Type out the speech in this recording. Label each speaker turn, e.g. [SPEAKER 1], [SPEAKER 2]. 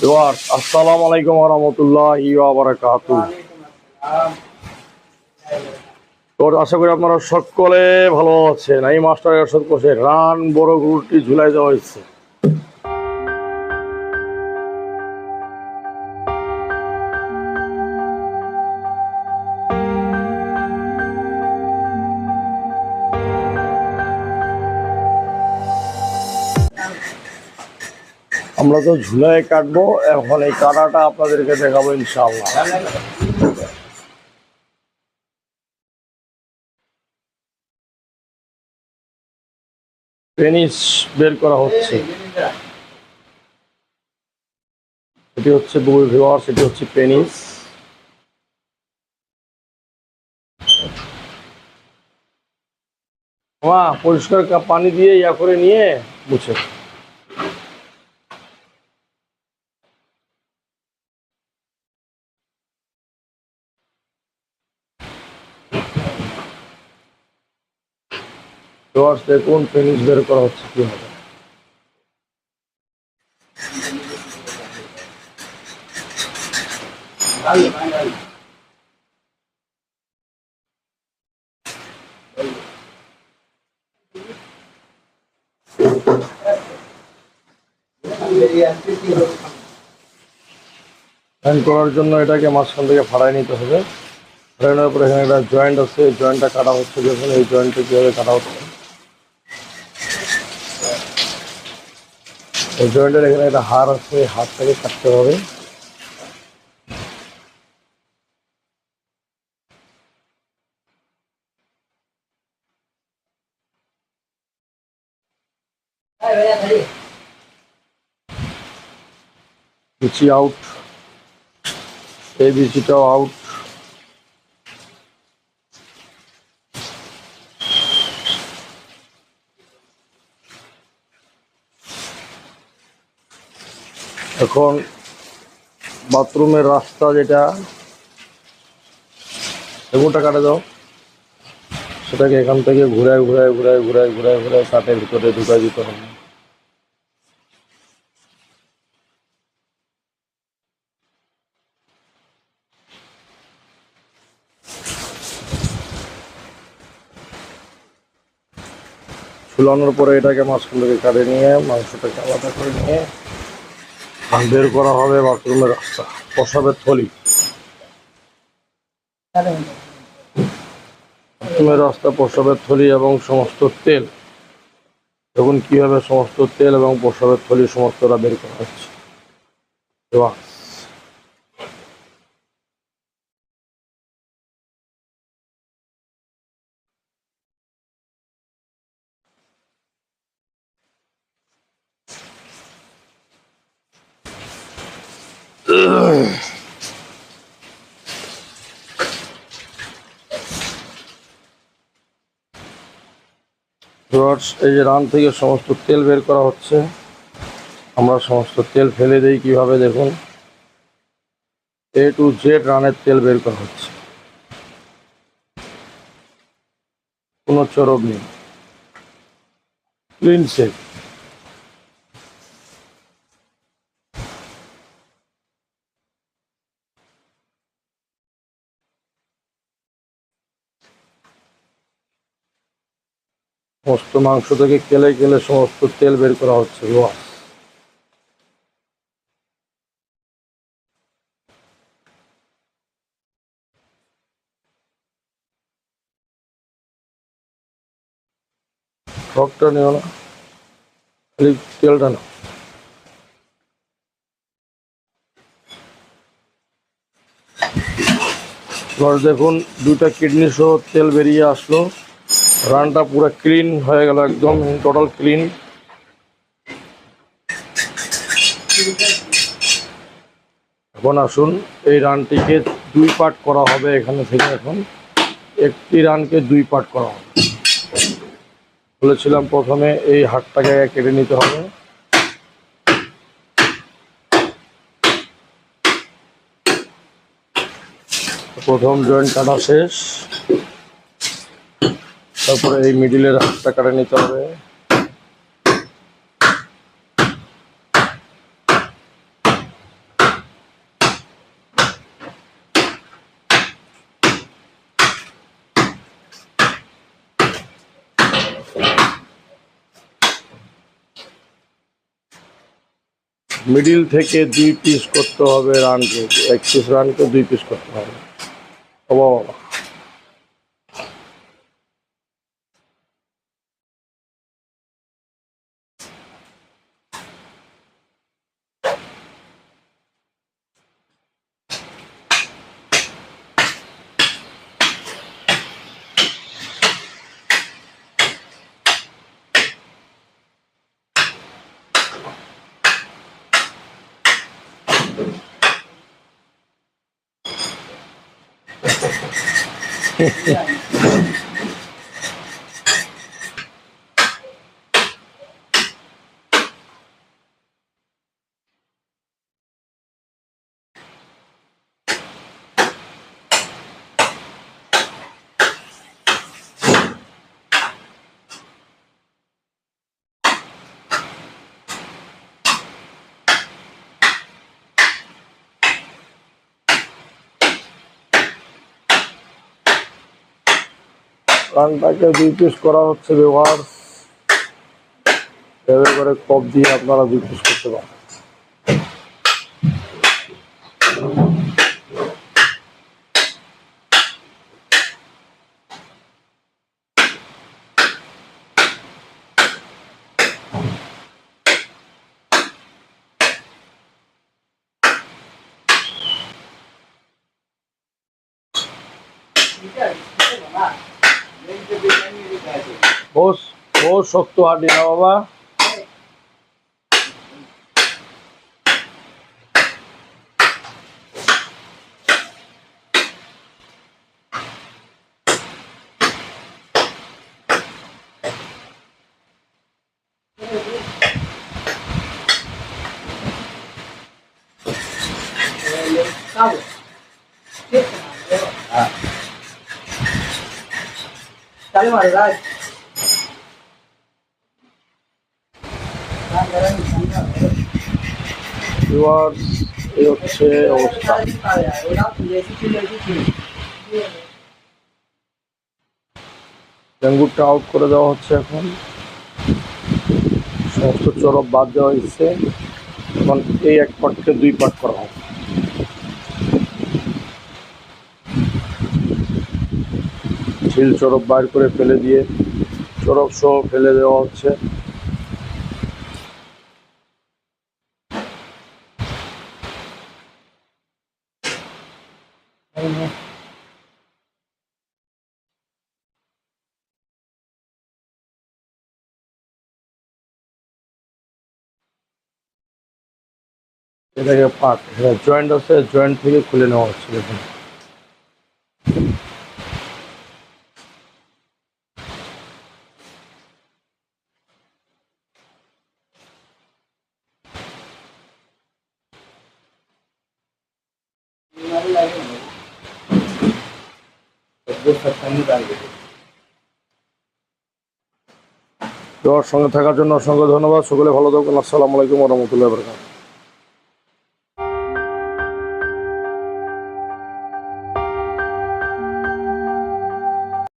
[SPEAKER 1] Viewers আসসালামু আলাইকুম রহমতুল্লাহি বারাকাতু তো আশা করি আপনারা সকলে ভালো আছেন। এই মাস্টার এরশাদ করছে রান বড় গুরুটি ঝুলাই দেওয়া হয়েছে। আমরা তো ঝুলাই কাটবো, এখন এই কাটাটা আপনাদেরকে দেখাবো ইনশাআল্লাহ। পেনিস বের করা হচ্ছে। এটি হচ্ছে বই ভিওয়ার্স এটি হচ্ছে পেনিস পরিষ্কার পানি দিয়ে ইয়া করে নিয়ে মুছে। ভিওয়ার্স দেখুন পেনিস বের করা হচ্ছে কীভাবে ফ্যান করার জন্য এটাকে মাঝখান থেকে ফাড়াই নিতে হবে। ফাড়াই নেওয়ার পরে এখানে একটা জয়েন্ট আছে জয়েন্টটা কাটা হচ্ছে দেখুন এই জয়েন্টটা কীভাবে কাটা হচ্ছে? এই জয়েন্টের এখানে একটা হাড় আছে এই হাড়টাকে কাটতে হবে বিচি আউট এই বিচিটাও আউট এখন বাথরুমের রাস্তা যেটা এগুনটা কাটে দাও। সেটাকে এখান থেকে ঘুরায় ঘুরায় ঘুরায় ঘুরায় ঘুরায় ঘুরায় কাঠের ভিতরে ঢুকাই দিতে হবে। ঝুলানোর পরে এটাকে থেকে কাটে নিয়ে, মাংসটাকে আলাদা করে নিয়ে বের করা হবে, বাথরুমের রাস্তা প্রসাবের থলি। বাথরুমের রাস্তা, প্রসাবের থলি এবং সমস্ত তেল। দেখুন কীভাবে সমস্ত তেল এবং প্রসাবের থলি সমস্তটা বের করা হচ্ছে। এবার ভিউয়ার্স, এই যে রান থেকে সমস্ত তেল বের করা হচ্ছে। আমরা সমস্ত তেল ফেলে দিই কীভাবে দেখুন। এ টু জেড রানের তেল বের করা হচ্ছে। কোনো চরক নেই। ক্লিন সেট সমস্ত মাংস থেকে কেলে কেলে সমস্ত তেল বের করা হচ্ছে ভিউয়ার্স। রকটা নিও না, খালি তেলটা না দেখুন, দুইটা কিডনি সহ তেল বেরিয়ে আসলো রানটা পুরো ক্লিন হয়ে গেল একদম টোটাল ক্লিন এখন আসুন, এই রানটিকে দুই পার্ট করা হবে এখানে থেকে এখন। একটি রানকে দুই পার্ট করা হবে। বলেছিলাম প্রথমে এই হাটটাকে কেটে নিতে হবে। প্রথম জয়েন্ট কাটা শেষ। তারপরে এই মিডিলের হাতটা কাটে নিতে হবে মিডিল থেকে দুই পিস করতে হবে রানকে এক পিস রানকে দুই পিস করতে হবে। ও yeah. বাবা রানটাকে দুই করা হচ্ছে ব্যবহার। এভাবে করে কপ দিয়ে আপনারা দুই করতে পারেন। ও শক্ত হাড্ডি না বাবা
[SPEAKER 2] Dale, Mario, dale.
[SPEAKER 1] এবার এই হচ্ছে অবস্থা। ডেঙ্গুরটা আউট করে দেওয়া হচ্ছে এখন। সমস্ত চরব বাদ দেওয়া হয়েছে। এখন এই এক পাটকে দুই পাট করা হবে ঝিল চরব বাইর করে ফেলে দিয়ে চরব সহ ফেলে দেওয়া হচ্ছে। এটাকে পাট জয়েন্ট আছে জয়েন্ট থেকে খুলে নেওয়া হচ্ছে দেখুন দেওয়ার সঙ্গে থাকার জন্য অসংখ্য ধন্যবাদ। সকলে ভালো থাকুন। আসসালামু আলাইকুম রহমতুল্লাহ বরকাত